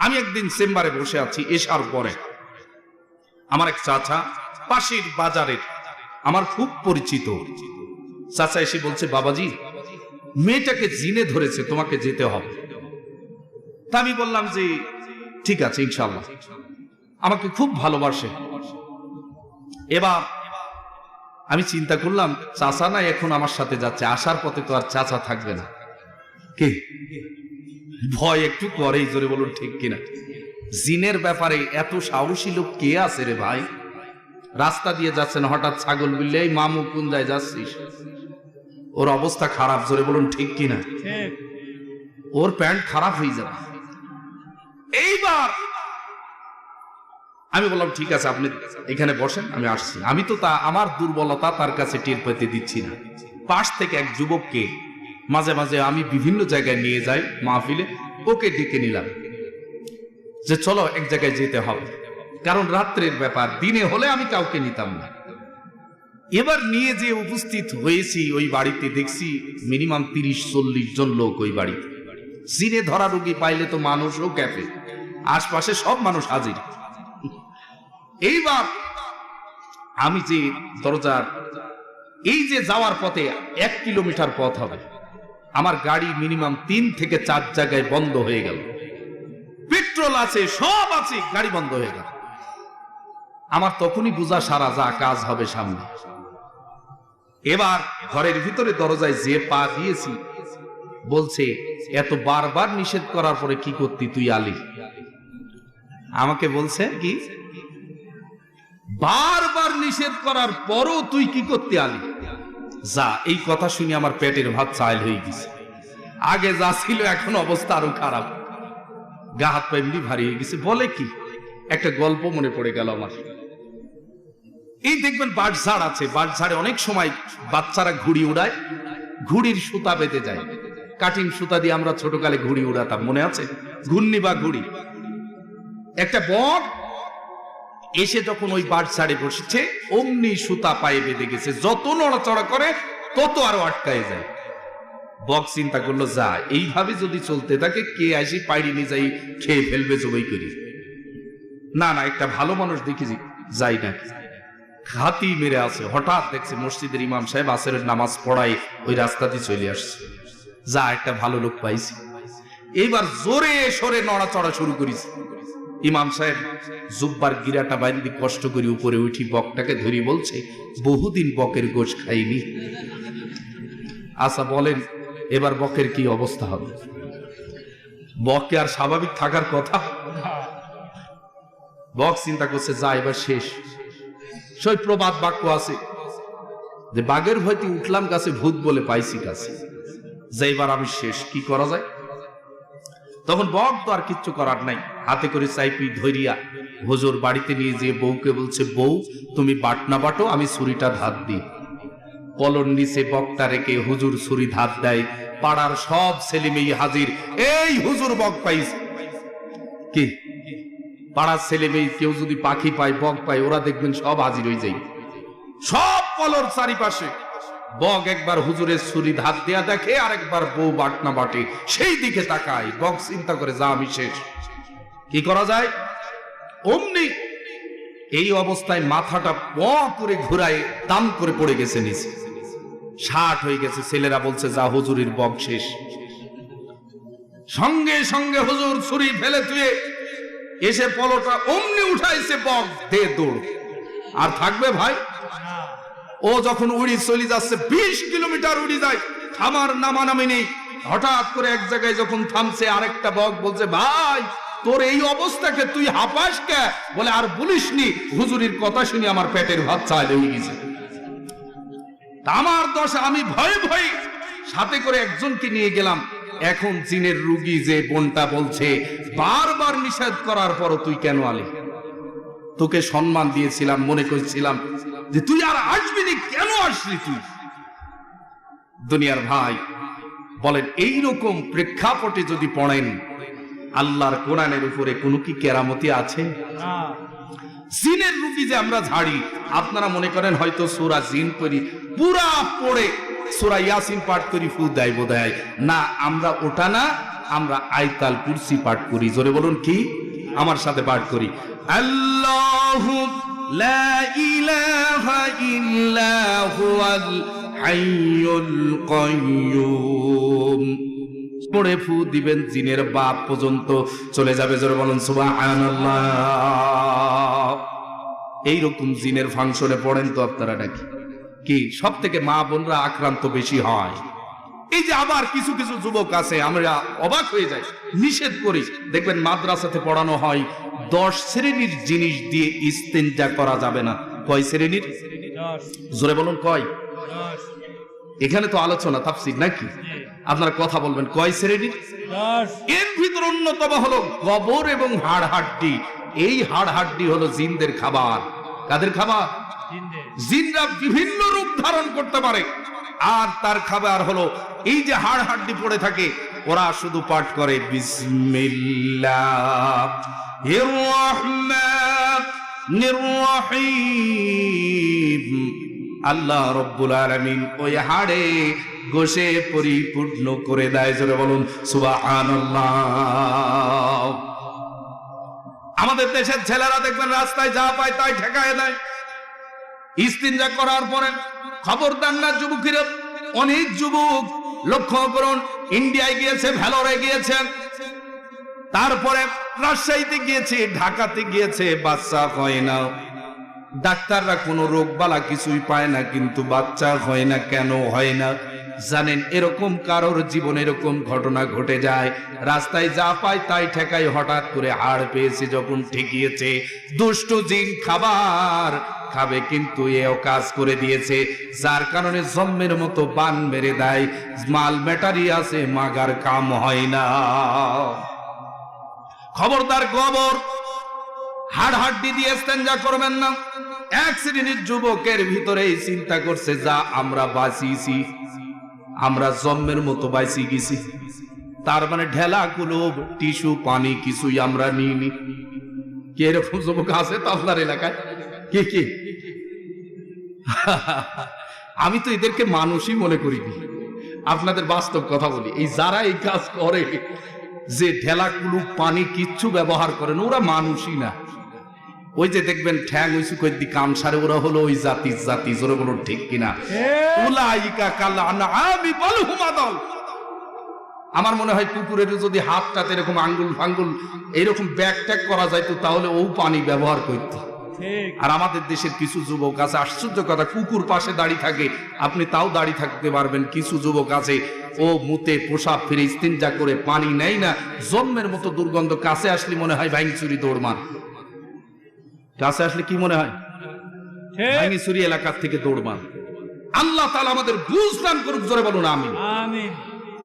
আমি একদিন চেম্বারে বসে আছি এসার পরে। আমার এক চাচা পাশের বাজারের, আমার খুব পরিচিত। চাচা এসে বলছে, বাবাজি, মেয়েটাকে জিনে ধরেছে, তোমাকে যেতে হবে। তা আমি বললাম যে, ঠিক আছে ইনশাল্লাহ আমাকে খুব ভালোবাসে। এবার আমি চিন্তা করলাম, চাচা না এখন আমার সাথে যাচ্ছে। আসার পথে তো আর চাচা থাকবে না। কে? ভয় একটু করেই, জোরে বলুন, ঠিক কিনা? জিনের ব্যাপারে এত সাহসী লোক কে আছে রে ভাই? রাস্তা দিয়ে যাচ্ছেন, হঠাৎ ছাগল বিললে, এই মামু, কোন যায় যাচ্ছিস? ওর অবস্থা খারাপ, জোরে বলুন, ঠিক কিনা? ওর প্যান্ট খারাপ হয়ে যাবে। এইবার আমি বললাম, ঠিক আছে, আপনি এখানে বসেন, আমি আসছি। আমি তো তা, আমার দুর্বলতা তার কাছে টের পেতে দিচ্ছি না। পাশ থেকে এক যুবককে মাঝে মাঝে আমি বিভিন্ন জায়গায় নিয়ে যাই মাহফিলে, ওকে ডেকে নিলাম যে চলো এক জায়গায় যেতে হবে। কারণ রাত্রের ব্যাপার, দিনে হলে আমি কাউকে নিতাম না। এবার নিয়ে যে উপস্থিত হয়েছি, ওই বাড়িতে দেখছি মিনিমাম তিরিশ চল্লিশ জন লোক ওই বাড়িতে। সিনে ধরা রুগী পাইলে তো মানুষও ক্যাফে, আশপাশে সব মানুষ হাজির। এইবার আমি যে দরজার, এই যে যাওয়ার পথে এক কিলোমিটার পথ হবে আমার গাড়ি মিনিমাম তিন থেকে চার জায়গায় বন্ধ হয়ে গেল। পেট্রোল আছে, সব আছে, গাড়ি বন্ধ হয়ে গেল। আমার তখনই বোঝা সারা যা কাজ হবে সামনে। এবার ঘরের ভিতরে দরজায় যে পা দিয়েছি, বলছে, এত বারবার নিষেধ করার পরে কি করতি তুই আলী? আমাকে বলছে, কি? বারবার নিষেধ করার পরও তুই কি করতে আলি? যা, এই কথা শুনে আমার পেটের ভাত চাইল হয়ে গেছে। আগে যা ছিল, এখন অবস্থা আরও খারাপ। গা হাত পা এমনি ভারী হয়ে গেছে। বলে কি? একটা গল্প মনে পড়ে গেল আমার। এই দেখবেন বাটঝাড় আছে। বাটঝাড়ে অনেক সময় বাচ্চারা ঘুড়ি উড়ায়। ঘুড়ির সুতা বেঁধে যায়। কাটিং সুতা দিয়ে আমরা ছোটকালে ঘুড়ি উড়াতাম, মনে আছে? ঘূর্ণি বা ঘুড়ি। একটা বক এসে যখন ওই বাট ছাড়ে বসেছে, অমনি সুতা পায়ে বেঁধে গেছে। যত নড়াচড়া করে, তত আরও আটকায় যায়। বক চিন্তা করল, যা, এইভাবে যদি চলতে থাকে, কে আসি পাইড়ি নিয়ে যাই, খেয়ে ফেলবে জবই করি। না না, একটা ভালো মানুষ দেখি যাই না। হাতি মেরে আছে। হঠাৎ দেখছে মসজিদের ইমাম সাহেব আসরের নামাজ পড়ায় ওই রাস্তা দিয়ে চলে আসছে। যা, একটা ভালো লোক পাইছি। এইবার জোরে সরে নড়াচড়া শুরু করেছে। ইমাম সাহেব জুব্বার গিরাটা বাইরে কষ্ট করে উপরে উঠি বকটাকে ধরি বলছে, বহুদিন বকের গোশ খাইনি। আচ্ছা বলেন, এবার বকের কি অবস্থা হবে? বককে আর স্বাভাবিক থাকার কথা? বক চিন্তা করছে, যা, এবার শেষ। সই প্রবাদ বাক্য আছে যে, বাঘের ভয়তে উঠলাম গাছে, ভূত বলে পাইছি গাছে। যে, এবার আমি শেষ। কি করা যায়? তখন বক তো আর কিচ্ছু করার নাই। হাতে করে চাইপি ধরিয়া হুজুর বাড়িতে নিয়ে যেয়ে বউকে বলছে, বউ, তুমি বাটনা বাটো, আমি ছুরিটা ধার দিই। কলর নিচে বকটা রেখে হুজুর ছুরি ধার দেয়। পাড়ার সব ছেলে মেয়ে হাজির, এই হুজুর বক পাইছে কি? পাড়ার ছেলে মেয়ে কেউ যদি পাখি পায়, বক পায়, ওরা দেখবেন সব হাজির হয়ে যায়। সব কলর চারিপাশে। বক একবার হুজুরের ছুরি ধার দেয়া দেখে আর একবার বউ বাটনা বাটে। সেই দিকে তাকায়, বক চিন্তা করে যা আমি শেষ। কি করা যায়? অমনি এই অবস্থায় মাথাটা প করে ঘুরায় দাম করে পড়ে গেছে নিচে। ষাট হয়ে গেছে। ছেলেরা বলছে, যা হুজুরের বক শেষ। সঙ্গে সঙ্গে হুজুর ছুরি ফেলে তুয়ে এসে পলোটা অমনি উঠাইছে বক দে দৌড়। আর থাকবে ভাই? ও যখন উড়ি চলে যাচ্ছে, বিশ কিলোমিটার উড়ি যায় থামার নামানামি নেই। হঠাৎ করে এক জায়গায় যখন থামছে, আরেকটা বক বলছে, ভাই তোর এই অবস্থাকে তুই হাপাস কে? বলে, আর বলিসনি, হুজুরির কথা শুনে আমার পেটের ভাত চাইলে হয়ে গেছে। আমার দশা, আমি ভয়ে ভয়ে সাথে করে একজনকে নিয়ে গেলাম। এখন চীনের রুগী যে বোনটা বলছে, বারবার নিষেধ করার পর তুই কেন আলি? তোকে সম্মান দিয়েছিলাম, মনে করছিলাম যে তুই আর আসবি নি, কেন আসলি তুই? দুনিয়ার ভাই বলেন এই রকম প্রেক্ষাপটে যদি পড়েন আল্লাহর কোরআনের উপরে কোনো কি কেরামতি আছে? জিনের রুগী যে আমরা ঝাড়ি আপনারা মনে করেন হয়তো সুরা জিন করি পুরা পড়ে সুরা ইয়াসিন পাঠ করি ফু দেয় বোধ না আমরা ওটা না আমরা আইতাল কুরসি পাঠ করি। জোরে বলুন কি? আমার সাথে পাঠ করি। আল্লাহ লা ইলাহা ইল্লা হুয়াল হাইয়ুল কাইয়্যুম পড়ে ফু দিবেন জিনের বাপ পর্যন্ত। চলে যাবে জোরে বলুন সুবহানাল্লাহ। এইরকম জিনের ফাংশনে পড়েন তো আপনারা নাকি? কি সব থেকে মা বোনরা আক্রান্ত বেশি হয়। এই যে আবার কিছু কিছু যুবক আছে আমরা অবাক হয়ে যাই নিষেধ করি। দেখবেন মাদ্রাসাতে পড়ানো হয় দশ শ্রেণির জিনিস দিয়ে ইস্তেঞ্জা করা যাবে না। কয় শ্রেণির? জোরে বলুন কয়? এখানে তো আলোচনা তাফসির নাকি? আপনারা কথা বলবেন কয় শ্রেণির এর ভিতর অন্যতম হলো গবর এবং হাড় হাড্ডি। এই হাড় হাড্ডি হলো জিনদের খাবার। কাদের খাবার? জিনরা বিভিন্ন রূপ ধারণ করতে পারে। আর তার খাবার হলো এই যে হাড় হাড্ডি পড়ে থাকে ওরা শুধু পাঠ করে বিসমিল্লাহ আল্লাহ রব্বুল আলামিন ওই হাড়ে গোশে পরিপূর্ণ করে দেয়, জোরে বলুন, সুবহানাল্লাহ। আমাদের দেশের ছেলেরা দেখবেন রাস্তায় যা পায় তাই ঠেকায় দেয়। ইস্তিনজা করার পরে খবর খবরদার না যুবকেরা, অনেক যুবক লক্ষ্য করুন, ইন্ডিয়ায় গিয়েছে ভ্যালোরে গিয়েছেন তারপরে রাজশাহীতে গিয়েছে, ঢাকাতে গিয়েছে বাচ্চা হয় না। ডাক্তাররা কোনো রোগ বালা কিছুই পায় না, কিন্তু বাচ্চা হয় না, কেন হয় না? জানেন, এরকম কারোর জীবন এরকম ঘটনা ঘটে যায়। রাস্তায় যা পায় তাই ঠেকাই হঠাৎ করে হাড় পেয়েছে যখন ঠেকিয়েছে। দুষ্ট জিন খাবার খাবে কিন্তু এও কাজ করে দিয়েছে। যার কারণে জম্মের মতো বান মেরে দেয়। মাল ব্যাটারি আছে, মাগার কাম হয় না। খবরদার গোবর হাড় হাড্ডি দিয়ে স্তেঞ্জা করবেন না। এক শ্রেণির যুবকের ভিতরেই চিন্তা করছে, যা আমরা বাঁচিয়েছি, আমরা জন্মের মতো বাঁচি গেছি। তার মানে ঢেলা কুলুব, টিস্যু, পানি কিছুই আমরা নিইনি। কি এরকম যুবক আছে তো আপনার এলাকায়? কে কে? আমি তো এদেরকে মানুষই মনে করিনি আপনাদের বাস্তব কথা বলি, এই যারা এই কাজ করে, যে ঢেলা কুলুপ পানি কিচ্ছু ব্যবহার করেন, ওরা মানুষই না। ওই যে দেখবেন ঠ্যাং উঁচু করে দি কাম সারে ওরা হলো ওই জাতি জাতি জোরে বলুন ঠিক কিনা? উলাইকা আমি বল হুমাদল আমার মনে হয় কুকুরের যদি হাতটাতে এরকম আঙ্গুল ফাঙ্গুল এরকম ব্যাগ ট্যাগ করা যাইতো তাহলে ও পানি ব্যবহার করতো। আর আমাদের দেশের কিছু যুবক আছে আশ্চর্য কথা কুকুর পাশে দাঁড়িয়ে থাকে আপনি তাও দাঁড়িয়ে থাকতে পারবেন। কিছু যুবক আছে ও মুতে পোশাক ফিরে ইস্তিনজা করে পানি নেয় না জন্মের মতো দুর্গন্ধ কাছে আসলে মনে হয় ভাইং চুরি দৌড়মান কাছে আসলে কি মনে হয়? চুরি এলাকার থেকে দৌড়মান আল্লাহ তালা আমাদের বুঝ দান করুক জোরে বলুন আমি আমিন।